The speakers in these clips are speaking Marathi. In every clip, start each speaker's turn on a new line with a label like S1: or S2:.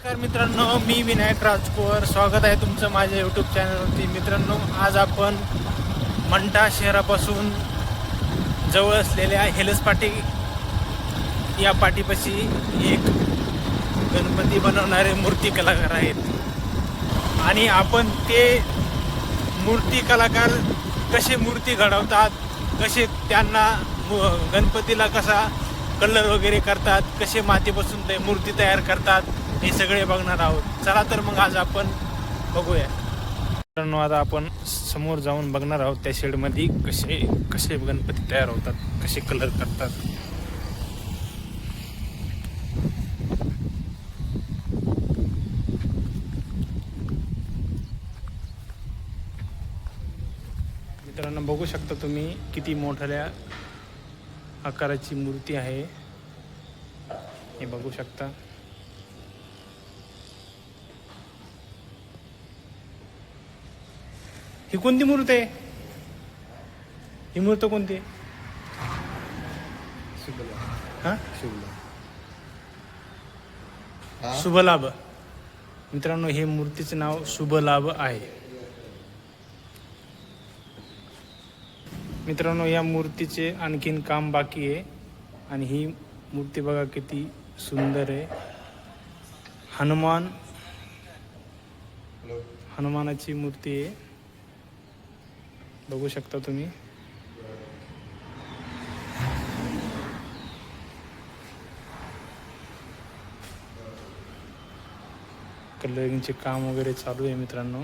S1: नमस्कार मित्रांनो मी विनायक राजकोर. स्वागत आहे तुमचं माझ्या यूट्यूब चॅनलवरती मित्रांनो आज आपण मंठा शहरापासून जवळ असलेल्या हेलस पाटी या पाठीपाशी एक गणपती बनवणारे मूर्ती कलाकार आहेत. आणि आपण ते मूर्ती कलाकार कसे मूर्ती घडवतात कसे त्यांना गणपतीला कसा कलर वगैरे करतात कसे मातीपासून ते मूर्ती तयार करतात हे सगळे बघणार आहोत. चला तर मग आज आपण बघूया. मित्रांनो आता आपण समोर जाऊन बघणार आहोत त्या शेडमध्ये कसे कसे गणपती तयार होतात कसे कलर करतात. मित्रांनो बघू शकता तुम्ही किती मोठ्या आकाराची मूर्ती आहे. हे बघू शकता. ही कोणती मूर्त आहे? ही मूर्त कोणती आहे? हा? शुभलाभ. मित्रांनो हे मूर्तीचं नाव शुभलाभ आहे. मित्रांनो या मूर्तीचे आणखीन काम बाकी आहे. आणि ही मूर्ती बघा किती सुंदर आहे. हनुमान. हनुमानाची मूर्ती आहे. बघू शकता तुम्ही. कलरिंगचे काम वगैरे चालू आहे मित्रांनो.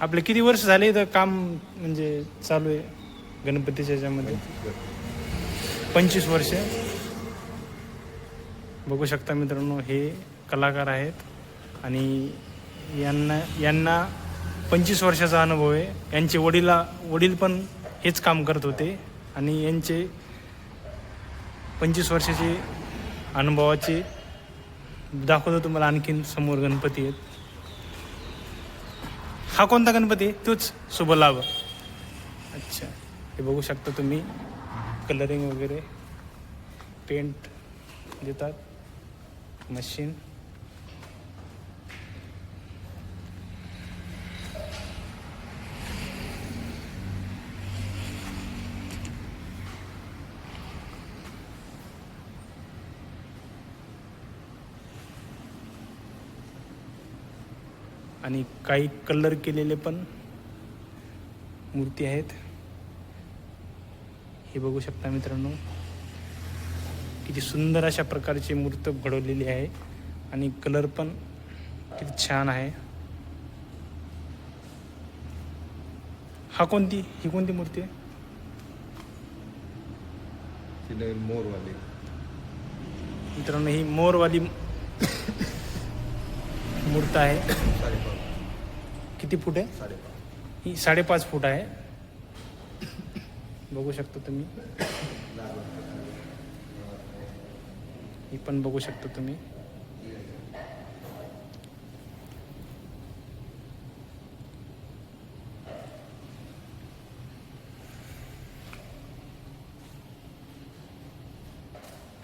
S1: आपले किती वर्ष झाले इथं काम म्हणजे चालू आहे गणपतीच्या ह्याच्यामध्ये पंचवीस वर्ष. बघू शकता मित्रांनो हे कलाकार आहेत आणि यांना यांना पंचवीस वर्षाचा अनुभव आहे. यांचे वडीला वडील पण हेच काम करत होते आणि यांचे पंचवीस वर्षाचे अनुभवाचे दाखवतो तुम्हाला आणखीन समोर गणपती आहेत. हा कोणता गणपती आहे? तोच शुभलाभ अच्छा. हे बघू शकता तुम्ही. कलरिंग वगैरे. पेंट देतात. मशीन आणि काही कलर केलेले पण मूर्ती आहेत. हे बघू शकता मित्रांनो किती सुंदर अशा प्रकारची मूर्त घडवलेली आहे आणि कलर पण किती छान आहे. हा कोणती ही कोणती मूर्ती आहे?
S2: मोरवाली.
S1: मित्रांनो ही मोरवाली मूर्त आहे. किती फूट आहे? ही साडेपाच फूट आहे. बघू शकता तुम्ही. ही पण बघू शकता तुम्ही.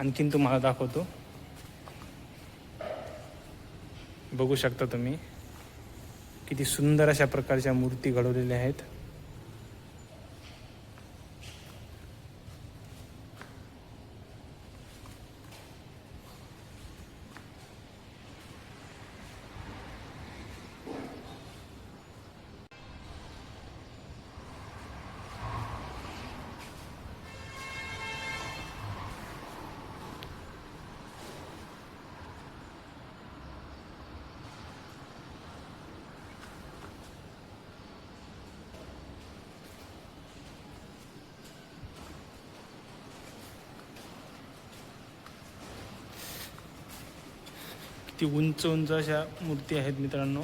S1: आणखीन तुम्हाला दाखवतो. बघू शकता तुम्ही. किती सुंदर अशा प्रकारच्या मूर्ती घडवलेल्या आहेत. किती उंच उंच अशा मूर्ती आहेत मित्रांनो.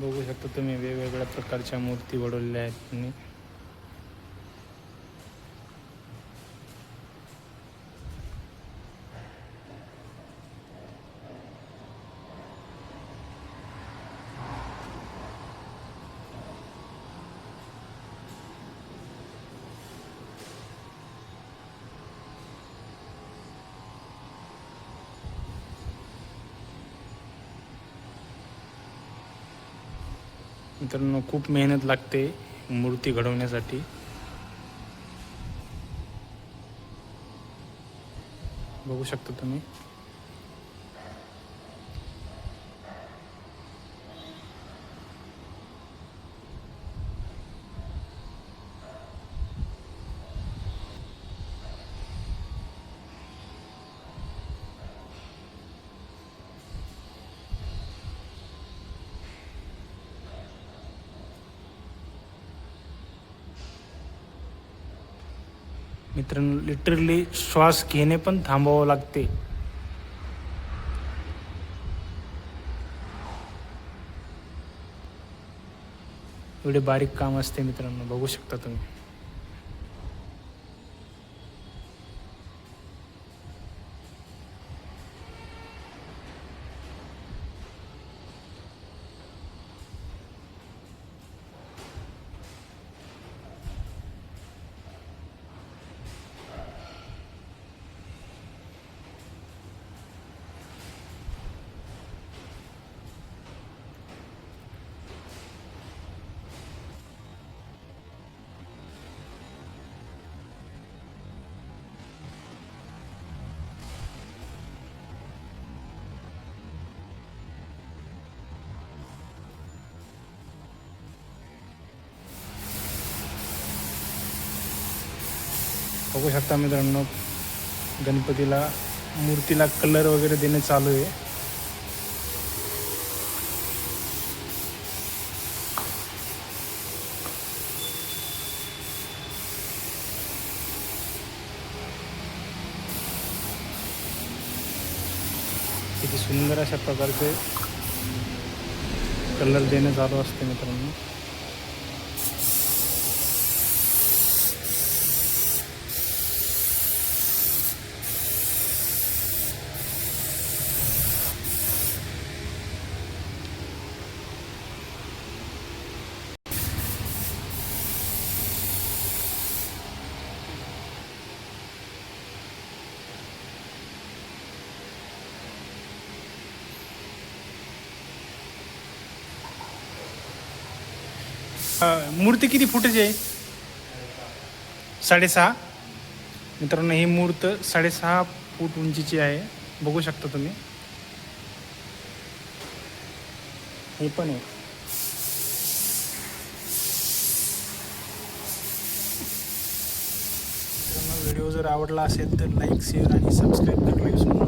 S1: बघू शकता तुम्ही वेगवेगळ्या प्रकारच्या मूर्ती घडवलेल्या आहेत. मित्रांनो खूप मेहनत लागते मूर्ती घडवण्यासाठी. बघू शकता तुम्ही. मित्रांनो लिटरली श्वास घेणे पण थांबवावं लागते. एवढे बारीक काम असते मित्रांनो बघू शकता तुम्ही. बघू शकता मित्रांनो गणपतीला मूर्तीला कलर वगैरे देणे चालू आहे. किती सुंदर अशा प्रकारचे कलर देणे चालू असते मित्रांनो. मूर्ती किती फुटाची आहे? साडेसहा? मित्रांनो ही मूर्त साडेसहा फूट उंचीची आहे. बघू शकता तुम्ही. हे पण आहे. व्हिडिओ जर आवडला असेल तर लाईक शेअर आणि सबस्क्राईब करायला विसरू